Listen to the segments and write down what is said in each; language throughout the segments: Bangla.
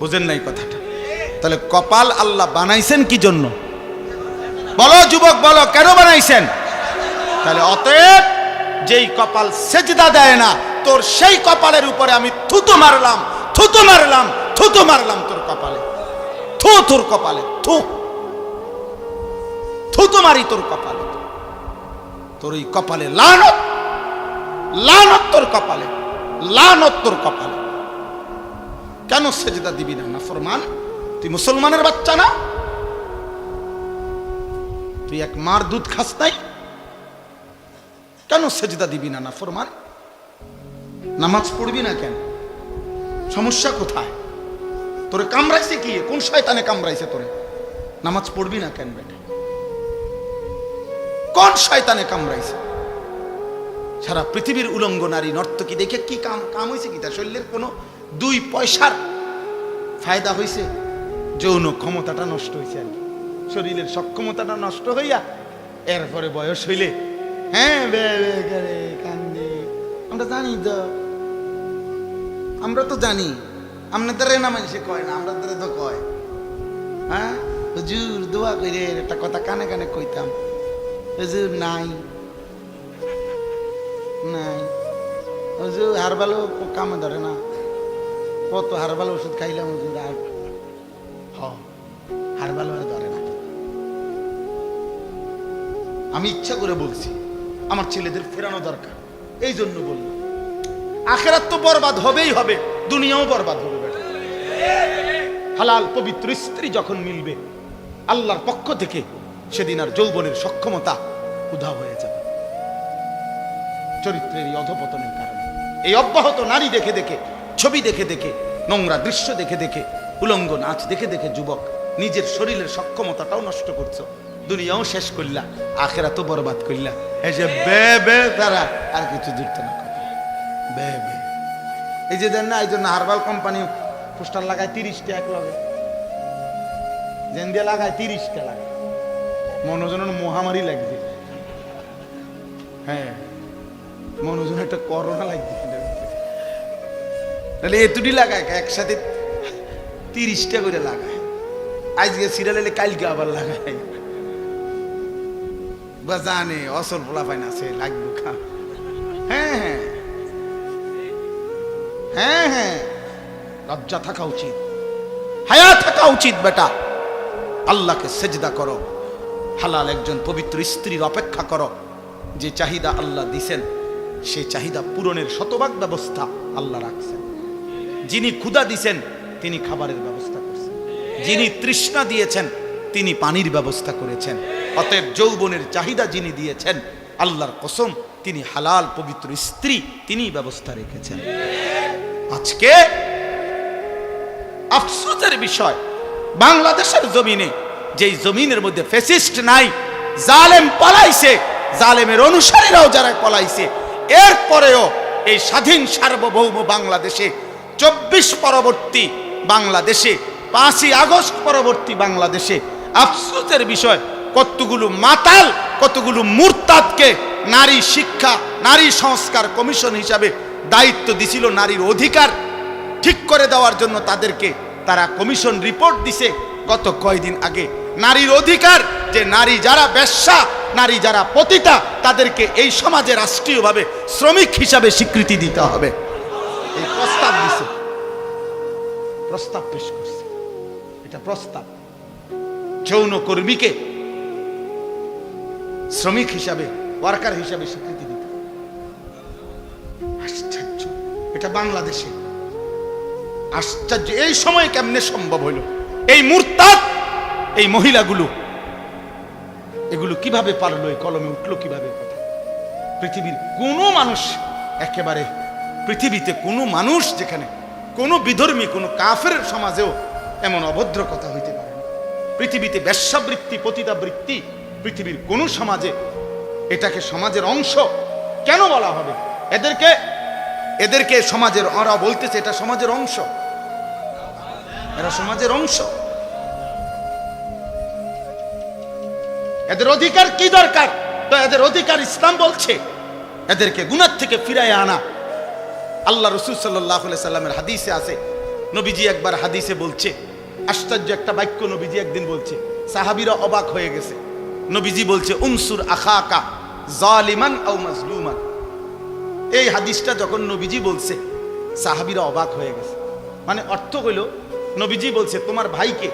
বুঝেন নাই কথাটা। তাহলে কপাল আল্লাহ বানাইছেন কি জন্য? বলো যুবক, বলো, কেন বানাইছেন? তাহলে অতএব যেই কপাল সেজদা দেয় না, তোর সেই কপালের উপরে আমি থুতু মারলাম থুতু মারলাম থুতু মারলাম তোর কপালে। থু তোর কপালে, থু। থুতু মারি তোর কপালে। তোর এই কপালে লানত লানত তোর কপালে, লানত তোর কপালে। কেন সেজদা দিবি না? না ফরমান? তুই মুসলমানের বাচ্চা না? তুই এক মার দুধ খাস নাই? কেন সেজদা দিবি না? না ফরমান? নামাজ পড়বি না কেন? সমস্যা কোথায়? তোরে কামড়াইছে কি? কোন শয়তানে কামড়াইছে তোরে? নামাজ পড়বি না কেন বেটা? কোন শয়তানে কামড়াইছে? সারা পৃথিবীর উলঙ্গ নারী নর্তকী দেখে কি কাম কাম হয়েছে কি? তার শরীরের কোনো দুই পয়সার ফায়দা হয়েছে যৌন ক্ষমতাটা নষ্ট হয়েছে আর শরীরের সক্ষমতাটা নষ্ট হইয়া এরপরে বয়স হইলে হ্যাঁ কান্দে। আমরা জানি তো, আমরা তো জানি আপনাদের না মানুষে কয় না আমরা তো কয়। হ্যাঁ? হুজুর, দোয়া করে একটা কথা কানে কানে কইতাম, হুজুর, নাই। নাই। হুজুর হারবালো কামে ধরে না। কত হারবাল ওষুধ খাইলাম হুজুর আর হ হারবালো আর ধরে না। আমি ইচ্ছা করে বলছি আমার ছেলেদের ফেরানো দরকার। এই জন্য বললাম আখেরাত তো বরবাদ হবেই হবে দুনিয়াও বরবাদ হবে হালাল পবিত্র স্ত্রী যখন মিলবে আল্লাহর পক্ষ থেকে সেদিন আর যৌবনের সক্ষমতা উধাও হয়ে যাবে। চরিত্রের এই অধপতনের কারণে। এই অব্যাহত নারী দেখে দেখে ছবি দেখে দেখে, নোংরা দৃশ্য দেখে দেখে, উলঙ্গ নাচ দেখে দেখে যুবক, নিজের শরীরের সক্ষমতাটাও নষ্ট করছ। দুনিয়াও শেষ করলা আখেরা তো বরবাদ করলা। এই যে বে বে, তারা আর কিছু জুড়তে না বে বে। এই যে দেন না, এই জন্য হারবাল কোম্পানি পোস্টার লাগায় তিরিশটা এক লগে যেন দিয়ে লাগায়। তিরিশটা লাগায় মনোজন মহামারী লাগবে হ্যাঁ মনোজন একটা করোনা লাগবে তাহলে এতুটি লাগায় একসাথে তিরিশটা করে লাগায়। আজকে সিরিয়াল এলে কালকে আবার লাগায়। বা জানে অসল পোলা পাইন আছে, লাগবে খা। হ্যাঁ হ্যাঁ। হ্যাঁ হ্যাঁ। লজ্জা থাকা উচিত। হায়া থাকা উচিত, বেটা। আল্লাহকে সেজদা করো। হালাল একজন পবিত্র স্ত্রীর অপেক্ষা করো। যে চাহিদা আল্লাহ দিছেন সেই চাহিদা পূরণের শতভাগ ব্যবস্থা আল্লাহ রাখছেন। যিনি ক্ষুদা দিছেন, তিনি খাবারের ব্যবস্থা করছেন। যিনি তৃষ্ণা দিয়েছেন, তিনি পানির ব্যবস্থা করেছেন। অতএব যৌবনের চাহিদা যিনি দিয়েছেন, আল্লাহর কসম, তিনি হালাল, পবিত্র স্ত্রী তিনি ব্যবস্থা রেখেছেন। আজকে আফসোসের বিষয়, বাংলাদেশের জমিনে যেই জমিনের মধ্যে ফেসিস্ট নাই, জালেম পলাইছে, জালেমের অনুসারীরাও যারা পলাইছে, এরপরেও এই স্বাধীন সার্বভৌম বাংলাদেশে চব্বিশ পরবর্তী বাংলাদেশে, পাঁচই আগস্ট পরবর্তী বাংলাদেশে। আফসোসের বিষয়, কতগুলো মাতাল, কতগুলো মুরতাদকে নারী শিক্ষা, নারী সংস্কার কমিশন হিসাবে দায়িত্ব দিছিল নারীর অধিকার ঠিক করে দেওয়ার জন্য তাদেরকে তারা কমিশন রিপোর্ট দিছে গত কয়দিন আগে। নারীর অধিকার, যে নারী যারা বেশ্যা নারী যারা পতিতা, তাদেরকে এই সমাজে রাষ্ট্রীয়ভাবে শ্রমিক হিসাবে স্বীকৃতি দিতে হবে। এই প্রস্তাব প্রস্তাব পেশ করছে। এটা প্রস্তাব। যৌন কর্মীকে শ্রমিক হিসাবে, ওয়ার্কার হিসাবে স্বীকৃতি দিতে। আশ্চর্য। এটা বাংলাদেশে। আশ্চর্য। এই সময় কেমনে সম্ভব হইল? এই মুরতাদ, এই মহিলাগুলো, এগুলো কীভাবে পারল? এই কলমে উঠল কীভাবে কথা? পৃথিবীর কোনো মানুষ, একেবারে পৃথিবীতে কোনো মানুষ যেখানে কোনো বিধর্মী, কোনো কাফের সমাজেও এমন অভদ্র কথা হইতে পারে না। পৃথিবীতে বেশ্যাবৃত্তি, পতিতাবৃত্তি, পৃথিবীর কোনো সমাজে এটাকে সমাজের অংশ কেন বলা হবে? এদেরকে এদেরকে সমাজের ওরা বলতেছে এটা সমাজের অংশ। এরা সমাজের অংশ। এদের অধিকার কি দরকার? তো এদের অধিকার ইসলাম বলছে, এদেরকে গুনার থেকে ফিরায় আনা। আল্লাহ রসুল সাল্লাহ সাল্লামের হাদিসে আছে। নবীজি একবার হাদিসে বলছে, আশ্চর্য একটা বাক্য নবীজি একদিন বলছে, সাহাবিরা অবাক হয়ে গেছে। নবীজি বলছে, উনসুর আখাকা জালিমান আও মাজলুমান। এই হাদিসটা যখন নবীজি বলছে, সাহাবিরা অবাক হয়ে গেছে। মানে অর্থ হইল নবীজি বলছে, তোমার ভাইকে,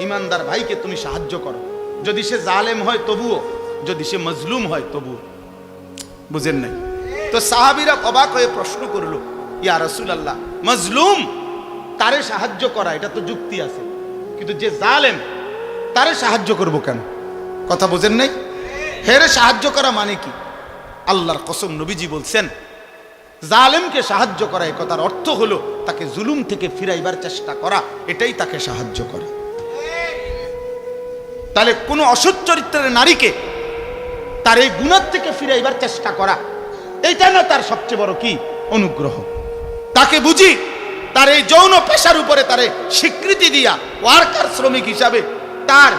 ইমানদার ভাইকে তুমি সাহায্য করো। যদি সে জালেম হয় তবুও, যদি সে মজলুম হয় তবুও। বুঝেন নাই। তো সাহাবিরা অবাক হয়ে প্রশ্ন করল, ইয়া রসুল আল্লাহ মজলুম? তারে সাহায্য করা, এটা তো যুক্তি আছে। কিন্তু যে জালেম, তারে সাহায্য করব কেন? কথা বোঝেন নাই? হেরে সাহায্য করা মানে কি? আল্লাহর কসম নবীজি বলছেন, জালেমকে সাহায্য করা এই কথার অর্থ হলো তাকে জুলুম থেকে ফিরাইবার চেষ্টা করা, এটাই তাকে সাহায্য করে। তাহলে কোনো অসৎ চরিত্রের নারীকে তার এই গুণার থেকে ফিরাইবার চেষ্টা করা এইটা না তার সবচেয়ে বড় কি? অনুগ্রহ। তাকে বুঝি তার এই যৌন পেশার উপরে তারে স্বীকৃতি দিয়া ওয়ার্কার শ্রমিক হিসাবে তার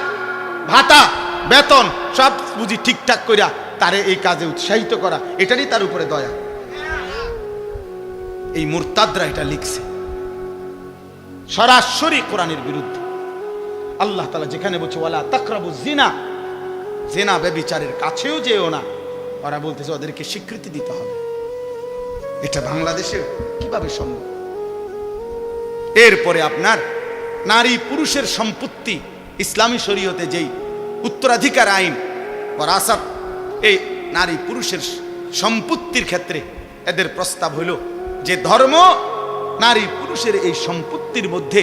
ভাতা, বেতন সব বুঝি ঠিকঠাক করিয়া তারে এই কাজে উৎসাহিত করা, এটারই তার উপরে দয়া। এই মুরতাদরা এটা লিখছে। সরাসরি কোরআনের বিরুদ্ধে। আল্লাহ তালা যেখানে বলছে, ওয়ালা তাকরাবু জিনা জেনা ব্যবিচারের কাছেও যেও না। ওরা বলতেছে, ওদেরকে স্বীকৃতি দিতে হবে। এটা বাংলাদেশে কীভাবে সম্ভব? এরপরে আপনার নারী পুরুষের সম্পত্তি, ইসলামী শরীয়তে যেই উত্তরাধিকার আইন বরাসাত এই নারী পুরুষের সম্পত্তির ক্ষেত্রে এদের প্রস্তাব হইল যে ধর্ম নারী পুরুষের এই সম্পত্তির মধ্যে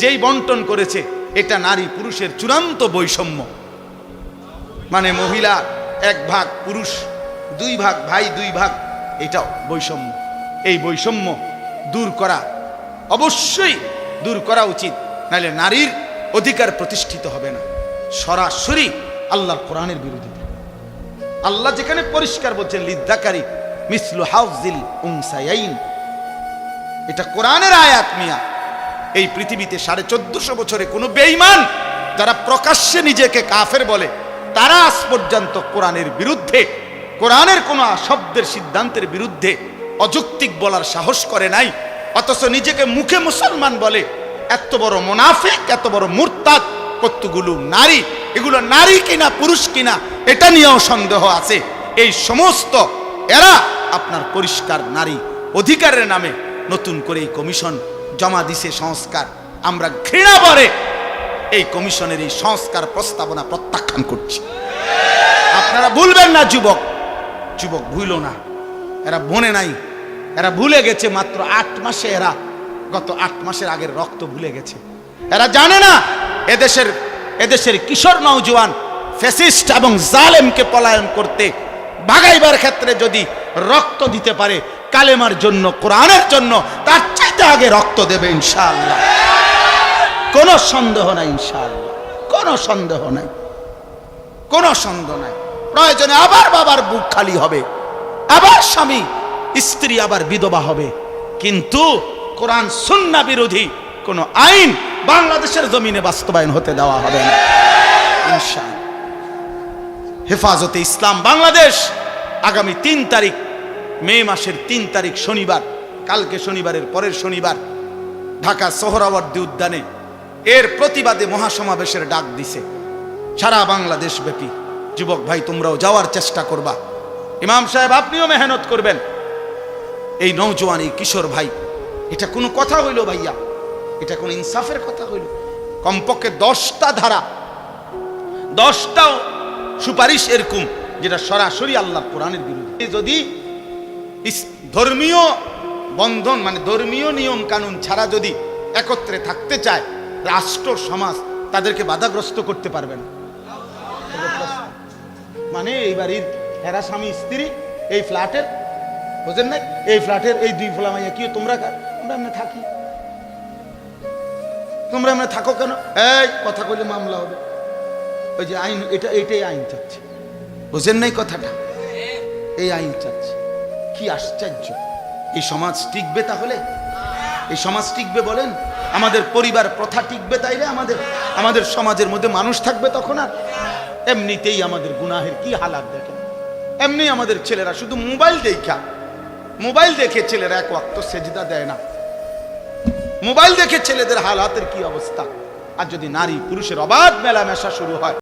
যেই বন্টন করেছে, এটা নারী পুরুষের চূড়ান্ত বৈষম্য। মানে মহিলা এক ভাগ, পুরুষ দুই ভাগ, ভাই দুই ভাগ এটা বৈষম্য। এই বৈষম্য দূর করা অবশ্যই দূর করা উচিত, নাহলে নারীর অধিকার প্রতিষ্ঠিত হবে না। সরাসরি আল্লাহর কোরআনের বিরোধিতা আল্লাহ যেখানে পরিষ্কার বলছেন, লিদ্দাকারী মিসলু হাউজিল উংসাইন এটা কোরআনের আয়াত মিয়া। এই পৃথিবীতে সাড়ে চোদ্দশো বছরে কোনো বেঈমান যারা প্রকাশ্যে নিজেকে কাফের বলে, তারা আজ পর্যন্ত কোরআনের বিরুদ্ধে কোরআনের কোনো শব্দের সিদ্ধান্তের বিরুদ্ধে অযৌক্তিক বলার সাহস করে নাই, অথচ নিজেকে মুখে মুসলমান বলে এত বড় মোনাফিক, এত বড় মুরতাদ, কতগুলো নারী, এগুলো নারী কিনা, পুরুষ কিনা, এটা নিয়েও সন্দেহ আছে। এই সমস্ত এরা আপনার পরিষ্কার নারী অধিকারের নামে নতুন করে এই কমিশন জমা দিছে সংস্কার। আমরা ঘৃণা করে এই কমিশনের এই সংস্কার প্রস্তাবনা প্রত্যাখ্যান করছি। আপনারা ভুলবেন না, যুবক। যুবক ভুইল না। এরা বনে নাই। এরা ভুলে গেছে মাত্র আট মাসে এরা, গত আট মাসের আগের রক্ত ভুলে গেছে। এরা জানে না, এদেশের এদেশের কিশোর নৌজওয়ান ফেসিস্ট এবং জালেমকে পলায়ন করতে ভাগাইবার ক্ষেত্রে যদি রক্ত দিতে পারে কালেমার জন্য, কোরআনের জন্য, তার চাইতে আগে রক্ত দেবে ইনশাআল্লাহ। কোনো সন্দেহ নাই ইনশাআল্লাহ। কোনো সন্দেহ নাই। কোনো সন্দেহ নাই। প্রয়োজনে আবার বাবার বুক খালি হবে, আবার স্বামী, স্ত্রী, আবার বিধবা হবে। কিন্তু কোরআন সুন্না বিরোধী কোন আইন বাংলাদেশের জমিনে বাস্তবায়ন হতে দেওয়া হবে না। হেফাজতে ইসলাম বাংলাদেশ আগামী তিন তারিখ, মে মাসের তিন তারিখ শনিবার, কালকে শনিবারের পরের শনিবার ঢাকা সোহরাওয়ার্দী উদ্যানে এর প্রতিবাদে মহাসমাবেশের ডাক দিছে। সারা বাংলাদেশ ব্যাপী যুবক ভাই, তোমরাও যাওয়ার চেষ্টা করবা। ইমাম সাহেব, আপনিও মেহনত করবেন। এই নৌজওয়ান এই কিশোর ভাই, এটা কোনো কথা হইল ভাইয়া? এটা কোন ইনসাফের কথা হইল? কমপক্ষে দশটা ধারা, দশটাও সুপারিশ এরকম, যেটা সরাসরি আল্লাহ কোরআনের বিরুদ্ধে। যদি ধর্মীয় বন্ধন মানে ধর্মীয় নিয়ম কানুন ছাড়া যদি একত্রে থাকতে চায়, রাষ্ট্র, সমাজ তাদেরকে বাধাগ্রস্ত করতে পারবে না। মানে এই বাড়ির এরা স্বামী স্ত্রী, এই ফ্ল্যাটের, বুঝেন নাই? এই ফ্ল্যাটের এই দুই ফ্লা মাইয়া কি, তোমরা কার? আমরা এমনি থাকি। তোমরা এমনি থাকো কেন? এই, কথা কইলে মামলা হবে। ওই যে আইন, এটা, এটাই আইন চাচ্ছে। বুঝেন নাই কথাটা? এই আইন চাচ্ছে। কি আশ্চর্য। এই সমাজ টিকবে তাহলে? এই সমাজ টিকবে বলেন? আমাদের পরিবার প্রথা টিকবে তাইলে আমাদের আমাদের সমাজের মধ্যে মানুষ থাকবে তখন আর? এমনিতেই আমাদের গুনাহের কি হালাত দেখেন? এমনি আমাদের ছেলেরা শুধু মোবাইল দেখা। মোবাইল দেখে ছেলেরা এক ওয়াক্ত সেজদা দেয় না। মোবাইল দেখে ছেলেদের হালাতের কি অবস্থা? আর যদি নারী পুরুষের অবাধ মেলামেশা শুরু হয়